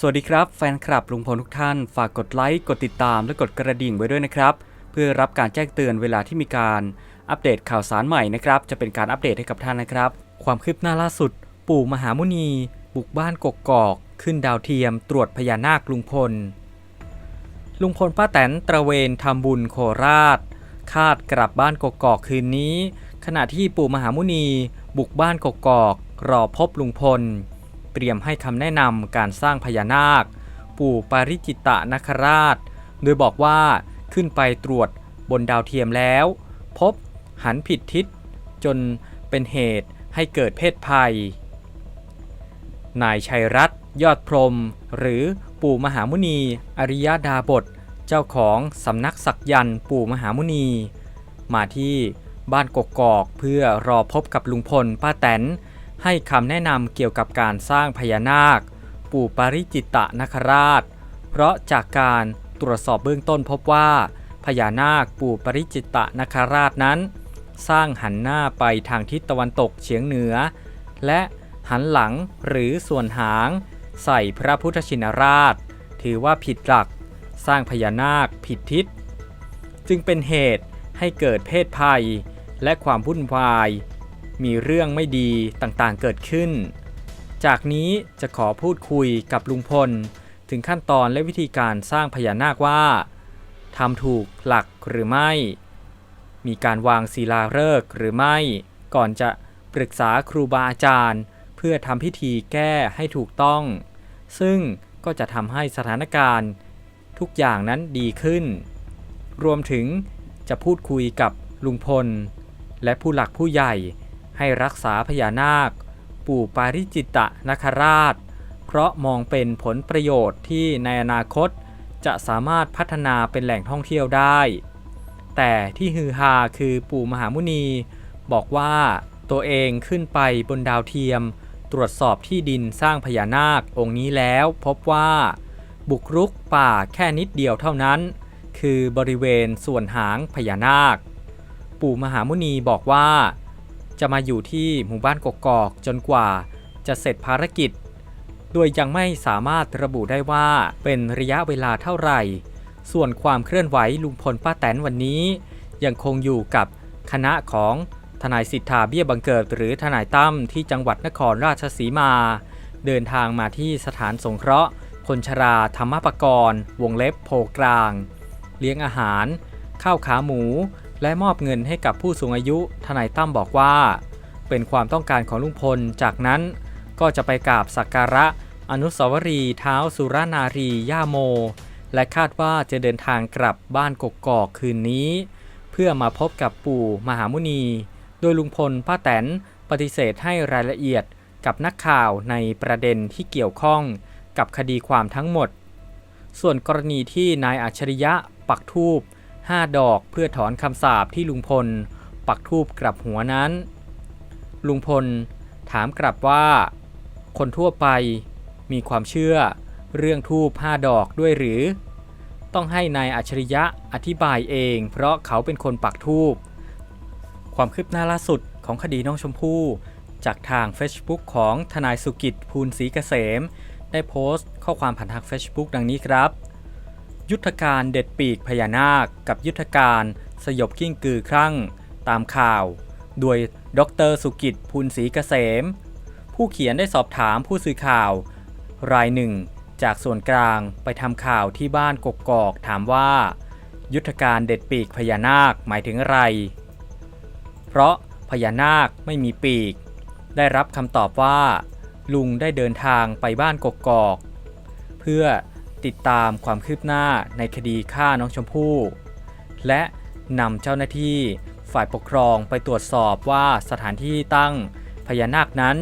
สวัสดีครับแฟนคลับลุงพลทุกท่าน ฝากกดไลค์ กดติดตาม และกดกระดิ่งไว้ด้วยนะครับ เพื่อรับการแจ้งเตือนเวลาที่มีการอัปเดตข่าวสารใหม่นะครับ จะเป็นการอัปเดตให้กับท่านนะครับ ความคืบหน้าล่าสุด ปู่มหามุนี บุกบ้านกกอก ขึ้นดาวเทียม ตรวจพญานาคลุงพล ลุงพลป้าแตนตระเวนทำบุญโคราช คาดกลับบ้านกกอกคืนนี้ ขณะที่ปู่มหามุนี บุกบ้านกกอก รอพบลุงพล เตรียมให้คำแนะนำการสร้างพญานาค ปู่ปาริจิตะนคราช โดยบอกว่าขึ้นไปตรวจบนดาวเทียมแล้ว พบหันผิดทิศจนเป็นเหตุให้เกิดเพศภัย นายชัยรัตน์ยอดพรม หรือปู่มหามุนี อริยดาบท เจ้าของสำนักศักยันต์ปู่มหามุนี มาที่บ้านกกอกเพื่อรอพบกับลุงพลป้าแตน ให้คำแนะนำเกี่ยวกับการสร้างพญานาค ปู่ปาริจิตะนคราช เพราะจากการตรวจสอบเบื้องต้นพบว่าพญานาคปู่ปริจิตะนคราชนั้น สร้างหันหน้าไปทางทิศตะวันตกเฉียงเหนือ และหันหลังหรือส่วนหาง ใส่พระพุทธชินราช ถือว่าผิดหลัก สร้างพญานาคผิดทิศ จึงเป็นเหตุให้เกิดเพศภัย และความวุ่นวาย มีเรื่องไม่ดีต่างๆเกิดขึ้น จากนี้จะขอพูดคุยกับลุงพล ถึงขั้นตอนและวิธีการสร้างพญานาคว่าทำถูกหลักหรือไม่ มีการวางศิลาฤกษ์หรือไม่ ก่อนจะปรึกษาครูบาอาจารย์ เพื่อทำพิธีแก้ให้ถูกต้อง ซึ่งก็จะทำให้สถานการณ์ทุกอย่างนั้นดีขึ้น รวมถึงจะพูดคุยกับลุงพล และผู้หลักผู้ใหญ่ ให้รักษาพญานาค ปู่ปาริจิตะนคราช เพราะมองเป็นผลประโยชน์ที่ในอนาคตจะสามารถพัฒนาเป็นแหล่งท่องเที่ยวได้ แต่ที่ฮือฮาคือปู่มหามุนี บอกว่าตัวเองขึ้นไปบนดาวเทียม ตรวจสอบที่ดินสร้างพญานาคองค์นี้แล้วพบว่า บุกรุกป่าแค่นิดเดียวเท่านั้น คือบริเวณส่วนหางพญานาค ปู่มหามุนีบอกว่า จะมาอยู่ที่หมู่บ้านกกอกจนกว่าจะเสร็จภารกิจ โดยยังไม่สามารถระบุได้ว่าเป็นระยะเวลาเท่าไหร่ ส่วนความเคลื่อนไหวลุงพลป้าแตนวันนี้ ยังคงอยู่กับคณะของทนายสิทธาเบี้ยบังเกิดหรือทนายตั้มที่จังหวัดนครราชสีมา เดินทางมาที่สถานสงเคราะห์ คนชราธรรมปกรณ์ วงเล็บโพกลาง เลี้ยงอาหาร ข้าวขาหมู และมอบเงินให้กับผู้สูงอายุ ทนายตั้มบอกว่า เป็นความต้องการของลุงพล จากนั้นก็จะไปกราบสักการะ อนุสาวรีย์เท้าสุรนารีย่าโม และคาดว่าจะเดินทางกลับบ้านกกอกคืนนี้ เพื่อมาพบกับปู่มหามุนี โดยลุงพลป้าแตนปฏิเสธให้รายละเอียดกับนักข่าวในประเด็นที่เกี่ยวข้องกับคดีความทั้งหมด ส่วนกรณีที่นายอัจฉริยะปักทูบ 5 ดอกเพื่อถอนคำสาปที่ลุงพล ปักทูบกลับหัวนั้น ลุงพลถามกลับว่า คนทั่วไปมีความเชื่อเรื่องทูบ5ดอกด้วยหรือ ต้องให้นายอัจฉริยะอธิบายเอง เพราะเขาเป็นคนปักทูบความคืบหน้าล่าสุดของคดีน้องชมพู่ จากทาง Facebook ของทนายสุกิจภูลศรีเกษม ได้โพสต์ข้อความผ่านทาง Facebook ดังนี้ครับ ยุทธการเด็ดปีกพญานาค กับยุทธการสยบกิ้งกือครั่ง ตามข่าว โดยดรสุกิจภูลศรีเกษม ผู้เขียนได้สอบถามผู้สื่อข่าว รายหนึ่ง จากส่วนกลางไปทำข่าวที่บ้านกกอกถามว่า ยุทธการเด็ดปีกพญานาคหมายถึงอะไร เพราะพญานาคไม่มีปีก ได้รับคำตอบว่า ลุงได้เดินทางไปบ้านกกอก เพื่อ ติดตามความคืบหน้าในคดีฆ่าน้องชมพู่ และนำเจ้าหน้าที่ฝ่ายปกครองไปตรวจสอบว่าสถานที่ตั้งพญานาคนั้น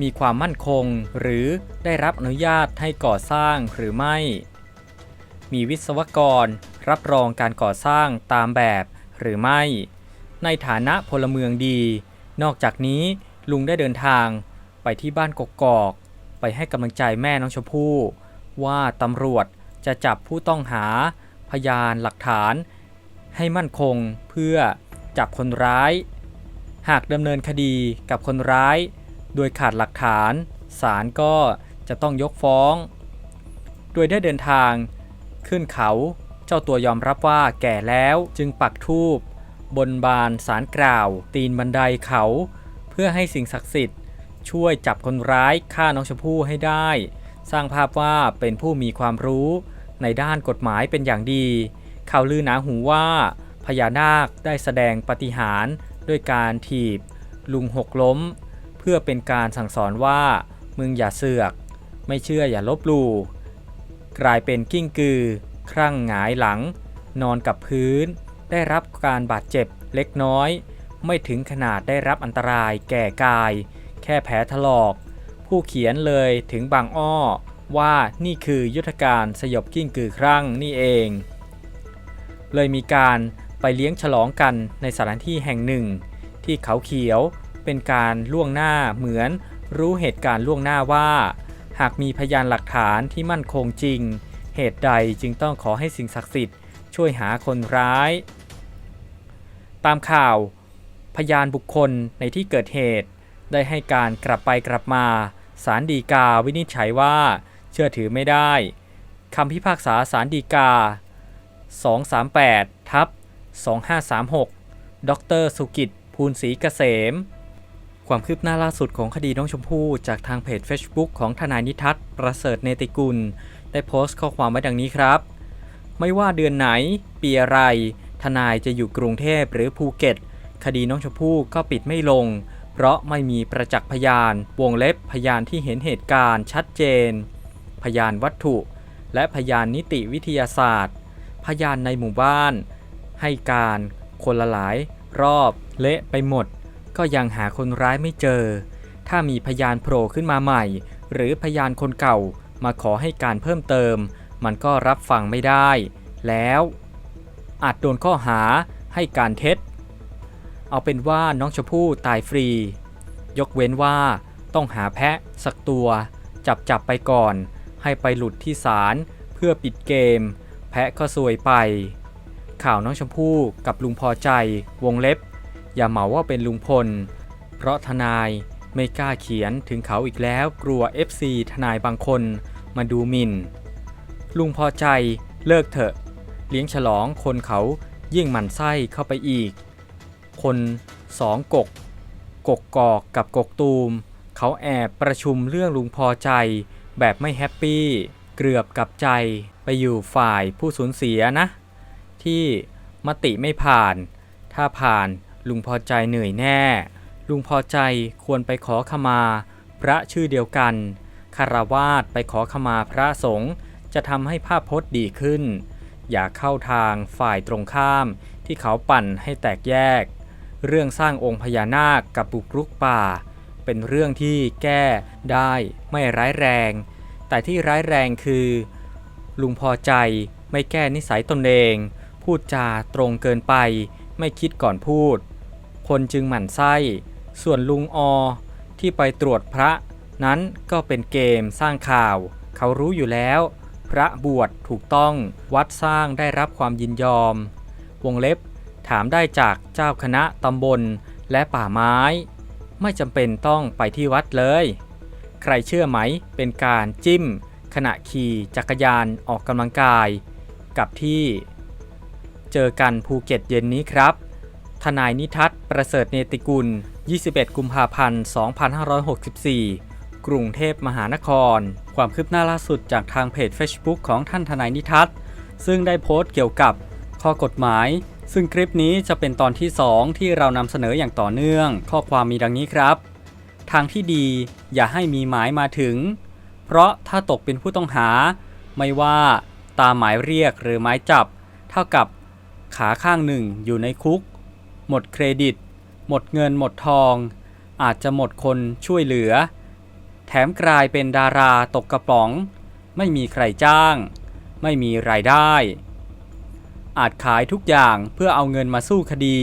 มีความมั่นคงหรือได้รับอนุญาตให้ก่อสร้างหรือไม่ มีวิศวกรรับรองการก่อสร้างตามแบบหรือไม่ ในฐานะพลเมืองดี นอกจากนี้ลุงได้เดินทางไปที่บ้านกกอก ไปให้กำลังใจแม่น้องชมพู่ ว่าตำรวจจะจับผู้ต้องหาพยานหลักฐาน ให้มั่นคงเพื่อจับคนร้าย หากดำเนินคดีกับคนร้าย โดยขาดหลักฐานศาลก็จะต้องยกฟ้อง โดยได้เดินทางขึ้นเขาเจ้าตัวยอมรับว่าแก่แล้วจึงปักธูปบนบานสารกล่าว ตีนบันไดเขา เพื่อให้สิ่งศักดิ์สิทธิ์ช่วยจับคนร้ายฆ่าน้องชมพู่ให้ได้ สร้างภาพว่าเป็นผู้มีความรู้ในด้านกฎหมายเป็นอย่างดี ข่าวลือหนาหูว่าพญานาคได้แสดงปฏิหารด้วยการถีบ ลุงหกล้ม เพื่อเป็นการสั่งสอนว่ามึงอย่าเสือก ไม่เชื่ออย่าลบหลู่กลายเป็นกิ้งกือ ครั่งหงายหลัง นอนกับพื้น ได้รับการบาดเจ็บเล็กน้อย ไม่ถึงขนาดได้รับอันตรายแก่กาย แค่แผลถลอก ผู้เขียนเลยถึงบางอ้อว่านี่คือยุทธการสยบกิ้งกือครั่งนี่เอง เลยมีการไปเลี้ยงฉลองกันในสถานที่แห่งหนึ่ง ที่เขาเขียวเป็นการล่วงหน้าเหมือนรู้เหตุการณ์ล่วงหน้าว่า หากมีพยานหลักฐานที่มั่นคงจริง เหตุใดจึงต้องขอให้สิ่งศักดิ์สิทธิ์ช่วยหาคนร้าย ตามข่าว พยานบุคคลในที่เกิดเหตุ ได้ให้การกลับไปกลับมา ศาลฎีกาวินิจฉัยว่า เชื่อถือไม่ได้คำพิพากษาศาลฎีกา 238ทับ2536 ดรสุกิจภูลศรีเกษม ความคืบหน้าล่าสุดของคดีน้องชมพู่จากทางเพจ Facebook ของทนายนิทัศน์ประเสริฐเนติกุล ได้โพสต์ข้อความไว้ดังนี้ครับ ไม่ว่าเดือนไหน ปีอะไร ทนายจะอยู่กรุงเทพหรือภูเก็ต คดีน้องชมพู่ก็ปิดไม่ลง เพราะไม่มีประจักษ์พยานวงเล็บพยานที่เห็นเหตุการณ์ชัดเจน พยานวัตถุ และพยานนิติวิทยาศาสตร์ พยานในหมู่บ้าน ให้การคนละหลาย รอบเละไปหมด ก็ยังหาคนร้ายไม่เจอ ถ้ามีพยานโผล่ขึ้นมาใหม่ หรือพยานคนเก่ามาขอให้การเพิ่มเติม มันก็รับฟังไม่ได้ แล้วอาจโดนข้อหาให้การเท็จ เอาเป็นว่าน้องชมพู่ตายฟรี ยกเว้นว่าต้องหาแพะสักตัว จับจับไปก่อน ให้ไปหลุดที่ศาลเพื่อปิดเกม แพะก็ซวยไป ข่าวน้องชมพู่กับลุงพอใจ วงเล็บ อย่าเหมาว่าเป็นลุงพล เพราะทนายไม่กล้าเขียนถึงเขาอีกแล้วกลัว FC ทนายบางคนมาดูหมิน่น ลุงพอใจเลิกเถอะ เลี้ยงฉลองคนเขายิ่งหมั่นไส้เข้าไปอีก คนสองกก กกกอกกับกกตูม เขาแอบประชุมเรื่องลุงพอใจ แบบไม่แฮปปี้ เกือบกับใจไปอยู่ฝ่ายผู้สูญเสียนะ ที่มติไม่ผ่าน ถ้าผ่านลุงพอใจเหนื่อยแน่ ลุงพอใจควรไปขอขมา พระชื่อเดียวกันคารวาสไปขอขมาพระสงฆ์จะทำให้ภาพพจน์ดีขึ้น อย่าเข้าทางฝ่ายตรงข้ามที่เขาปั่นให้แตกแยก เรื่องสร้างองค์พญานาคกับบุกรุกป่า เป็นเรื่องที่แก้ได้ไม่ร้ายแรง แต่ที่ร้ายแรงคือ ลุงพอใจไม่แก้นิสัยตนเอง พูดจาตรงเกินไป ไม่คิดก่อนพูด คนจึงหมั่นไส้ ส่วนลุงอที่ไปตรวจพระ นั้นก็เป็นเกมสร้างข่าว เขารู้อยู่แล้ว พระบวชถูกต้องวัดสร้างได้รับความยินยอม วงเล็บ ถามได้จากเจ้าคณะตำบลและป่าไม้ ไม่จำเป็นต้องไปที่วัดเลย ใครเชื่อไหมเป็นการจิ้ม ขณะขี่จักรยานออกกำลังกาย กับที่ เจอกันภูเก็ตเย็นนี้ครับ ทนายนิทัศน์ประเสริฐเนติกุล 21 กุมภาพันธ์ 2564 กรุงเทพมหานคร ความคืบหน้าล่าสุดจากทางเพจ Facebook ของท่านทนายนิทัศน์ซึ่งได้โพสต์เกี่ยวกับข้อกฎหมาย ซึ่งคลิปนี้จะเป็นตอนที่ 2 ที่เรานำเสนออย่างต่อเนื่อง ข้อความมีดังนี้ครับ ทางที่ดีอย่าให้มีหมายมาถึง เพราะถ้าตกเป็นผู้ต้องหา ไม่ว่าตามหมายเรียกหรือหมายจับ เท่ากับขาข้างหนึ่งอยู่ในคุก หมดเครดิต หมดเงินหมดทอง อาจจะหมดคนช่วยเหลือ แถมกลายเป็นดาราตกกระป๋อง ไม่มีใครจ้าง ไม่มีรายได้ อาจขายทุกอย่างเพื่อเอาเงินมาสู้คดี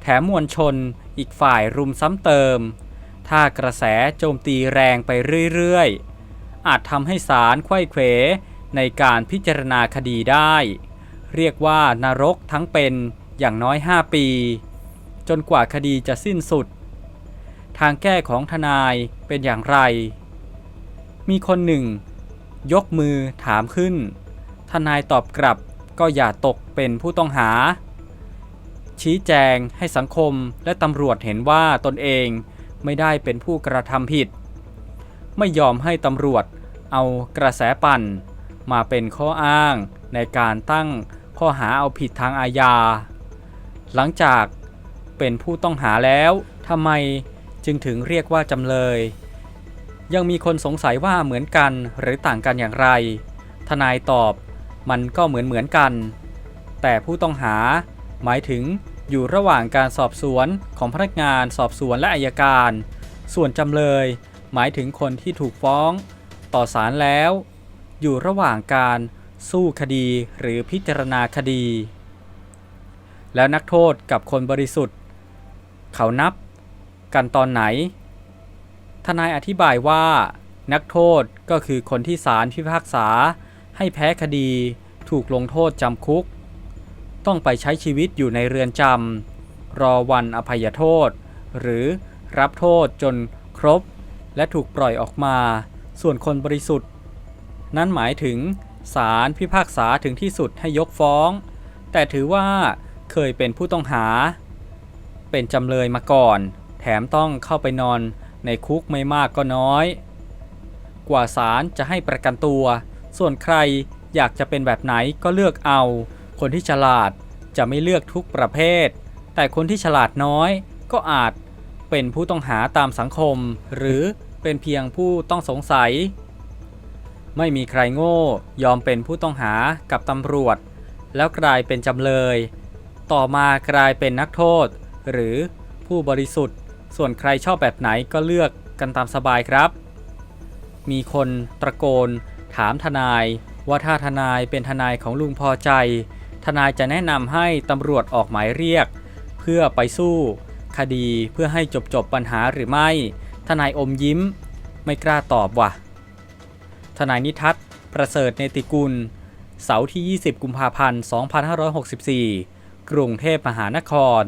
แถมมวลชนอีกฝ่ายรุมซ้ำเติม ถ้ากระแสโจมตีแรงไปเรื่อยๆ อาจทำให้ศาลไขว้เขวในการพิจารณาคดีได้ เรียกว่านรกทั้งเป็นอย่างน้อย 5 ปี จนกว่าคดีจะสิ้นสุด ทางแก้ของทนายเป็นอย่างไร มีคนหนึ่ง ยกมือถามขึ้น ทนายตอบกลับ ก็อย่าตกเป็นผู้ต้องหา ชี้แจงให้สังคมและตำรวจเห็นว่าตนเองไม่ได้เป็นผู้กระทำผิด ไม่ยอมให้ตำรวจเอากระแสปั่น มาเป็นข้ออ้างในการตั้งข้อหาเอาผิดทางอาญา หลังจากเป็นผู้ต้องหาแล้วทำไมจึงถึงเรียกว่าจำเลย ยังมีคนสงสัยว่าเหมือนกันหรือต่างกันอย่างไร ทนายตอบ มันก็เหมือนเหมือนกัน แต่ผู้ต้องหาหมายถึงอยู่ระหว่างการสอบสวนของพนักงานสอบสวนและอายการ ส่วนจำเลย หมายถึงคนที่ถูกฟ้อง ต่อศาลแล้ว อยู่ระหว่างการสู้คดีหรือพิจารณาคดี แล้วนักโทษกับคนบริสุทธิ์ เขานับกันตอนไหน ทนายอธิบายว่า นักโทษก็คือคนที่ศาลพิพากษา ให้แพ้คดีถูกลงโทษจำคุก ต้องไปใช้ชีวิตอยู่ในเรือนจำรอวันอภัยโทษ หรือรับโทษจนครบ และถูกปล่อยออกมา ส่วนคนบริสุทธิ์ นั้นหมายถึงศาลพิพากษาถึงที่สุดให้ยกฟ้อง แต่ถือว่าเคยเป็นผู้ต้องหา เป็นจำเลยมาก่อน แถมต้องเข้าไปนอนในคุกไม่มากก็น้อย กว่าศาลจะให้ประกันตัว ส่วนใครอยากจะเป็นแบบไหนก็เลือกเอา คนที่ฉลาดจะไม่เลือกทุกประเภท แต่คนที่ฉลาดน้อยก็อาจเป็นผู้ต้องหาตามสังคม หรือเป็นเพียงผู้ต้องสงสัย ไม่มีใครโง่ยอมเป็นผู้ต้องหากับตำรวจ แล้วกลายเป็นจำเลย ต่อมากลายเป็นนักโทษ หรือผู้บริสุทธิ์ ส่วนใครชอบแบบไหนก็เลือกกันตามสบายครับ มีคนตะโกน ถามทนายว่าถ้าทนายเป็นทนายของลุงพอใจ ทนายจะแนะนำให้ตำรวจออกหมายเรียก เพื่อไปสู้ คดีเพื่อให้จบจบปัญหาหรือไม่ ทนายอมยิ้ม ไม่กล้าตอบว่ะ ทนายนิทัศน์ประเสริฐเนติกุล เสาร์ที่ 20 กุมภาพันธ์ 2564 กรุงเทพมหานคร